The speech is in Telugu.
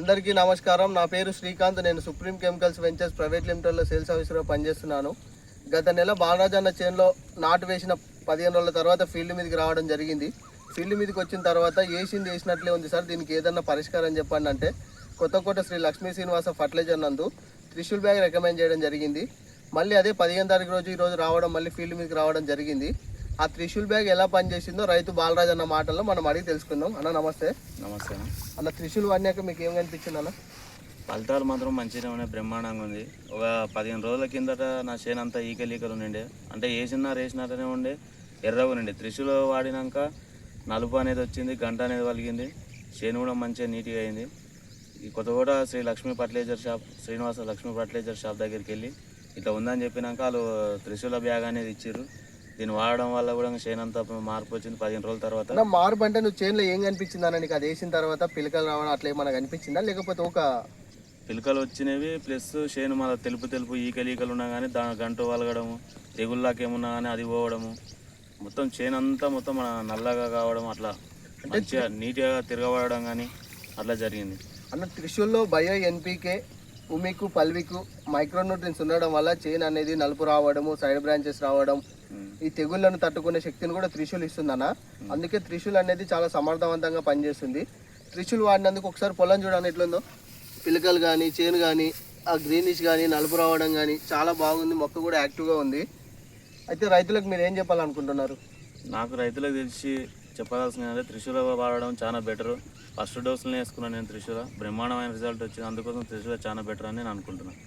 అందరికీ నమస్కారం. నా పేరు శ్రీకాంత్. నేను సుప్రీం కెమికల్స్ వెంచర్స్ ప్రైవేట్ లిమిటెడ్లో సేల్స్ ఆఫీసర్గా పనిచేస్తున్నాను. గత నెల బాలరాజ్ అన్న చేనులో నాటు వేసిన పదిహేను రోజుల తర్వాత ఫీల్డ్ మీదకి రావడం జరిగింది. ఫీల్డ్ మీదకి వచ్చిన తర్వాత వేసింది వేసినట్లే ఉంది సార్. దీనికి ఏదన్నా పరిష్కారం చెప్పండి అంటే కొత్తకోట శ్రీ లక్ష్మీ శ్రీనివాస ఫర్టిలైజర్ నందు త్రిశూల్ బ్యాగ్ రికమెండ్ చేయడం జరిగింది. మళ్ళీ అదే పదిహేను తారీఖు రోజు ఈరోజు రావడం మళ్ళీ ఫీల్డ్ మీదకి రావడం జరిగింది. ఆ త్రిశూల్ బ్యాగ్ ఎలా పనిచేసిందో రైతు బాలరాజ్ అన్న మాటల్లో మనం అడిగి తెలుసుకుందాం. అన్న నమస్తే. నమస్తే అన్న. త్రిశూల్ వాడినాక మీకు ఏం కనిపించింది అన్న? ఫలితాలు మాత్రం మంచిగానే ఉన్నాయి బ్రహ్మాండంగా ఉంది. ఒక పదిహేను రోజుల కిందట నా చేను అంతా ఈకలు ఈకలు ఉండే అంటే వేసినా వేసినట్టునే ఉండే ఎర్రగా ఉండే త్రిశూలు వాడినాక నలుపు అనేది వచ్చింది గంట అనేది వలిగింది. చేను కూడా మంచిగా నీట్గా అయింది. ఈ Kothaguda Sri Lakshmi fertiliser shop Srinivasa Lakshmi fertiliser shop దగ్గరికి వెళ్ళి ఇట్లా ఉందని చెప్పినాక వాళ్ళు త్రిశూల బ్యాగ్ అనేది ఇచ్చారు దీన్ని వాడడం వల్ల కూడా చేను అంతా మార్పు వచ్చింది. పదిహేను రోజుల తర్వాత. మార్పు అంటే నువ్వు చేనులో ఏం కనిపించింది అన్న నీకు అది వేసిన తర్వాత పిలకలు రావడం అట్లా ఏమైనా కనిపించిందా? లేకపోతే ఒక పిలకలు వచ్చినవి ప్లస్ చేను మన తెలుపు తెలుపు ఈకలు ఈకలు ఉన్నా కానీ దా గంట వలగడము తెగుళ్ళకి ఏమున్నా కానీ అది పోవడము. మొత్తం చేను అంతా మొత్తం మన నల్లగా కావడం అట్లా మంచిగా నీట్గా తిరగబడడం కానీ అట్లా జరిగింది. అన్న త్రిశూల్లో బయో ఎన్పీకే ఉమికు పల్వికు మైక్రోన్యూట్రియన్స్ ఉండడం వల్ల చైన్ అనేది నలుపు రావడము సైడ్ బ్రాంచెస్ రావడం. ఈ తెగుళ్ళను తట్టుకునే శక్తిని కూడా త్రిశూల్ ఇస్తుందన్న. అందుకే త్రిశూల్ అనేది చాలా సమర్థవంతంగా పనిచేస్తుంది. త్రిశూల్ వాడినందుకు ఒకసారి పొలం చూడండి ఎట్లుందో. పిలకలు కానీ చేను కానీ ఆ గ్రీనిష్ కానీ నలుపు రావడం కానీ చాలా బాగుంది మొక్క కూడా యాక్టివ్గా ఉంది. అయితే రైతులకు మీరు ఏం చెప్పాలనుకుంటున్నారు? నాకు రైతులకు తెలిసి చెప్పాల్సింది అంటే త్రిశూల వాడడం చాలా బెటర్. ఫస్ట్ డోసులు వేసుకున్నాను నేను త్రిశూల. బ్రహ్మాండమైన రిజల్ట్ వచ్చింది అందుకోసం త్రిశూల చాలా బెటర్ అని నేను అనుకుంటున్నాను